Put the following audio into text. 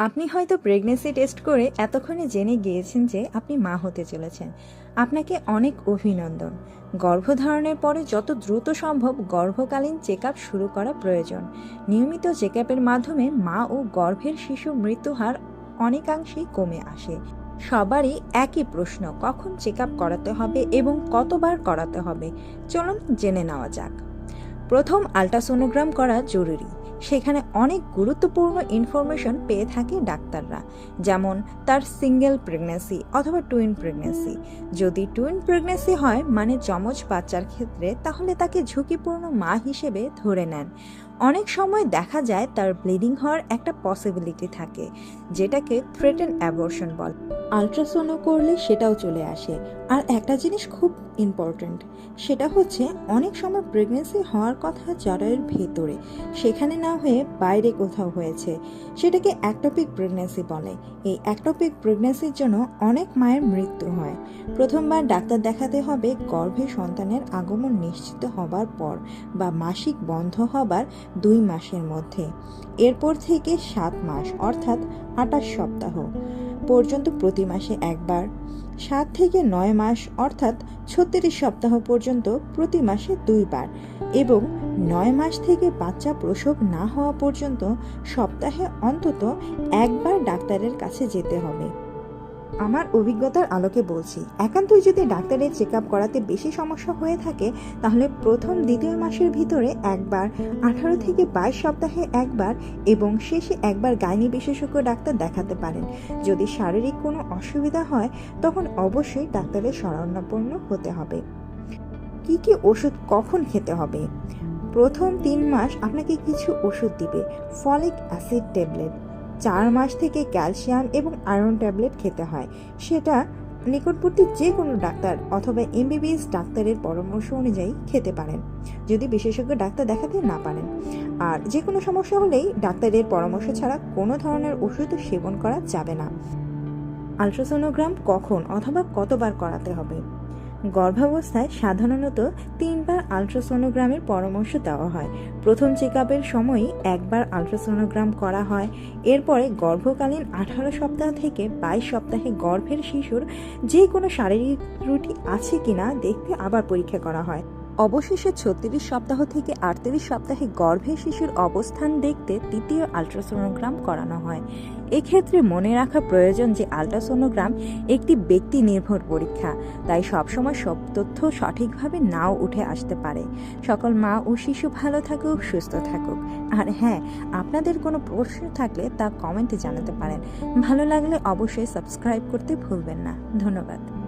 আপনি হয়তো pregnancy test করে এতক্ষণে জেনে গিয়েছেন যে আপনি মা হতে চলেছেন। আপনাকে অনেক অভিনন্দন। গর্ভধারণের পরে যত দ্রুত সম্ভব গর্ভকালীন চেক শুরু করা প্রয়োজন। নিয়মিত চেক মাধ্যমে মা ও গর্ভের শিশুর মৃত্যুহার অনেকাংশেই কমে আসে। সবারই একই প্রশ্ন, কখন চেক করাতে হবে এবং কতবার করাতে হবে? চলুন জেনে নেওয়া যাক। প্রথম আলট্রাসোনোগ্রাম করা জরুরি। সেখানে অনেক গুরুত্বপূর্ণ ইনফরমেশন পেয়ে থাকে ডাক্তাররা, যেমন তার সিঙ্গেল প্রেগনেন্সি অথবা টুইন প্রেগনেন্সি যদি টুইন প্রেগনেন্সি হয় মানে যমজ বাচ্চার ক্ষেত্রে, তাহলে তাকে ঝুঁকিপূর্ণ মা হিসেবে ধরে নেন। অনেক সময় দেখা যায় তার ব্লিডিং হওয়ার একটা পসিবিলিটি থাকে, যেটাকে থ্রেটেন অ্যাবর্শন বল। আলট্রাসোনো করলে সেটাও চলে আসে। আর একটা জিনিস খুব ইম্পর্ট্যান্ট, সেটা হচ্ছে অনেক সময় প্রেগনেন্সি হওয়ার কথা জরায়ুর ভেতরে, সেখানে না হয়ে বাইরে কোথাও হয়েছে, সেটাকে অ্যাক্টোপিক প্রেগনেন্সি বলে। এই অ্যাক্টোপিক প্রেগনেন্সির জন্য অনেক মায়ের মৃত্যু হয়। প্রথমবার ডাক্তার দেখাতে হবে গর্ভে সন্তানের আগমন নিশ্চিত হবার পর বা মাসিক বন্ধ হবার দুই মাসের মধ্যে। এরপর থেকে সাত মাস, অর্থাৎ আটাশ সপ্তাহ পর্যন্ত প্রতি মাসে একবার। সাত থেকে নয় মাস, অর্থাৎ ছত্রিশ সপ্তাহ পর্যন্ত প্রতি মাসে দুইবার। এবং নয় মাস থেকে বাচ্চা প্রসব না হওয়া পর্যন্ত সপ্তাহে অন্তত একবার ডাক্তারের কাছে যেতে হবে। আমার অভিজ্ঞতার আলোকে বলছি, একান্তই যদি ডাক্তারের চেক আপ করাতে বেশি সমস্যা হয়ে থাকে, তাহলে প্রথম দ্বিতীয় মাসের ভিতরে একবার, আঠারো থেকে বাইশ সপ্তাহে একবার এবং শেষে একবার গাইনি বিশেষজ্ঞ ডাক্তার দেখাতে পারেন। যদি শারীরিক কোনো অসুবিধা হয়, তখন অবশ্যই ডাক্তারের শরণাপন্ন হতে হবে। কি কি ওষুধ কখন খেতে হবে? প্রথম তিন মাস আপনাকে কিছু ওষুধ দিবে, ফলিক অ্যাসিড ট্যাবলেট। চার মাস থেকে ক্যালসিয়াম এবং আয়রন ট্যাবলেট খেতে হয়। সেটা নিকটবর্তী যে কোনো ডাক্তার অথবা এমবিবিএস ডাক্তারের পরামর্শ অনুযায়ী খেতে পারেন, যদি বিশেষজ্ঞ ডাক্তার দেখাতে না পারেন। আর যে কোনো সমস্যা হলেই ডাক্তারের পরামর্শ ছাড়া কোনো ধরনের ওষুধ সেবন করা যাবে না। আলট্রাসোনোগ্রাম কখন অথবা কতবার করাতে হবে? গর্ভাবস্থায় সাধারণত তিনবার আলট্রাসোনোগ্রামের পরামর্শ দেওয়া হয়। প্রথম চেক আপের সময়ই একবার আলট্রাসোনোগ্রাম করা হয়। এরপরে গর্ভকালীন আঠারো সপ্তাহ থেকে বাইশ সপ্তাহে গর্ভের শিশুর যে কোনো শারীরিক ত্রুটি আছে কিনা দেখতে আবার পরীক্ষা করা হয়। অবশেষে ছত্রিশ সপ্তাহ থেকে আটত্রিশ সপ্তাহে গর্ভে শিশুর অবস্থান দেখতে তৃতীয় আলট্রাসোনোগ্রাম করানো হয়। এক্ষেত্রে মনে রাখা প্রয়োজন যে আলট্রাসোনোগ্রাম একটি ব্যক্তি নির্ভর পরীক্ষা, তাই সবসময় সব তথ্য সঠিকভাবে নাও উঠে আসতে পারে। সকল মা ও শিশু ভালো থাকুক, সুস্থ থাকুক। আর হ্যাঁ আপনাদের কোনো প্রশ্ন থাকলে তা কমেন্টে জানাতে পারেন। ভালো লাগলে অবশ্যই সাবস্ক্রাইব করতে ভুলবেন না। ধন্যবাদ।